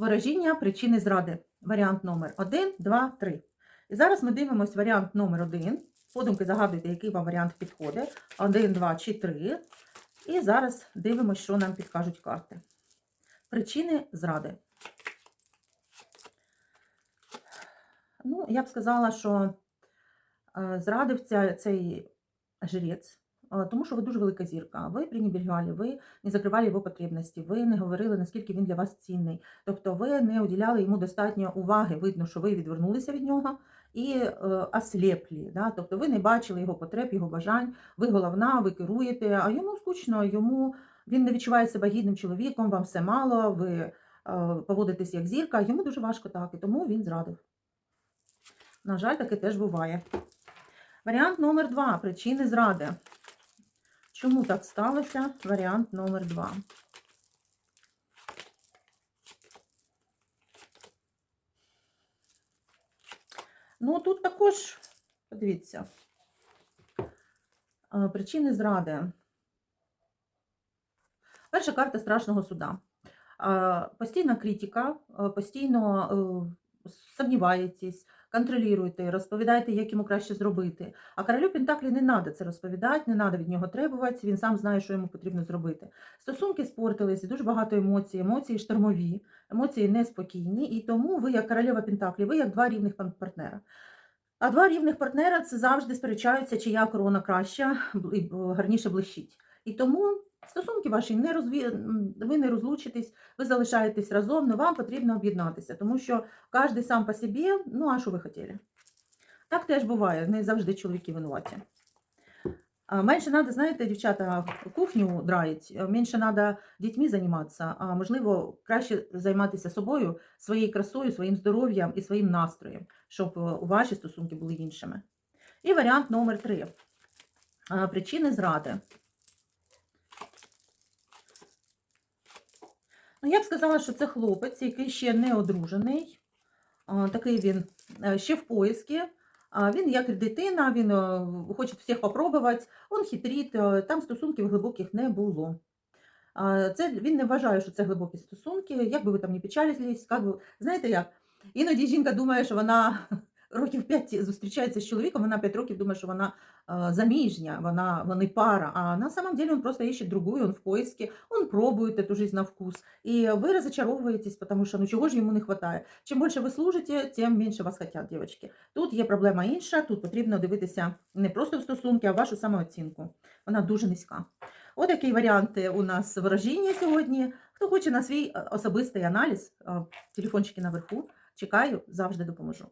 Ворожіння причини зради. Варіант номер 1, 2, 3. І зараз ми дивимося варіант номер 1. Подумки загадуйте, який вам варіант підходить. 1, 2 чи 3. І зараз дивимося, що нам підкажуть карти. Причини зради. Ну, я б сказала, що е, зрадив цей жрець, тому що ви дуже велика зірка. Ви пренебрегали, ви не закривали його потребності, ви не говорили, наскільки він для вас цінний. Тобто ви не уділяли йому достатньо уваги. Видно, що ви відвернулися від нього і е, ослеплі. Да? Тобто ви не бачили його потреб, його бажань, ви головна, ви керуєте, а йому скучно, йому він не відчуває себе гідним чоловіком, вам все мало, ви е, поводитесь як зірка, йому дуже важко так, і тому він зрадив. На жаль, таке теж буває. Варіант номер два. Причини зради. Чому так сталося? Варіант номер два. Ну, тут також, подивіться, е, причини зради. Перша карта страшного суда. Е, Постійна критика, е, постійно сумніваєтесь, контролюєте, розповідаєте, як йому краще зробити. А королю Пентаклі не треба це розповідати, не треба від нього требувати, він сам знає, що йому потрібно зробити. Стосунки спортились, дуже багато емоцій, емоції штормові, емоції неспокійні, і тому ви, як королева Пентаклі, ви як два рівних партнера. А два рівних партнера це завжди сперечаються, чия корона краща гарніше блищить. І тому стосунки ваші не розві... ви не розлучитесь, ви залишаєтесь разом, але вам потрібно об'єднатися, тому що кожен сам по собі, ну а що ви хотіли? Так теж буває, не завжди чоловіки винуваті. Менше треба, знаєте, дівчата, кухню драють, менше треба дітьми займатися, а можливо, краще займатися собою, своєю красою, своїм здоров'ям і своїм настроєм, щоб е, ваші стосунки були іншими. І варіант номер три. Причини зради. Ну, я б сказала, що це хлопець, який ще не одружений. Такий він е, ще в. А, Він як дитина, він е, хоче всіх попробувати, він хитрить, е, там стосунків глибоких не було. Це, він не вважає, що це глибокі стосунки, як би ви там не печалились, як би, знаєте як, іноді жінка думає, що вона років 5 зустрічається з чоловіком, вона 5 років думає, що вона е, заміжня, вона, вони пара, а на самом деле он просто ищет другую, он в поиске, он пробует эту жизнь на вкус, и вы разочаровываетесь, потому что ну чого ж йому не хватає. Чим більше ви служите, тим менше вас хотять, дівчатки. Тут є проблема інша, тут потрібно дивитися не просто в стосунки, а в вашу самооцінку. Вона дуже низька. От такі варіанти у нас ворожіння сьогодні. Хто хоче на свій е, особистий аналіз, е, телефончики наверху, чекаю, завжди допоможу.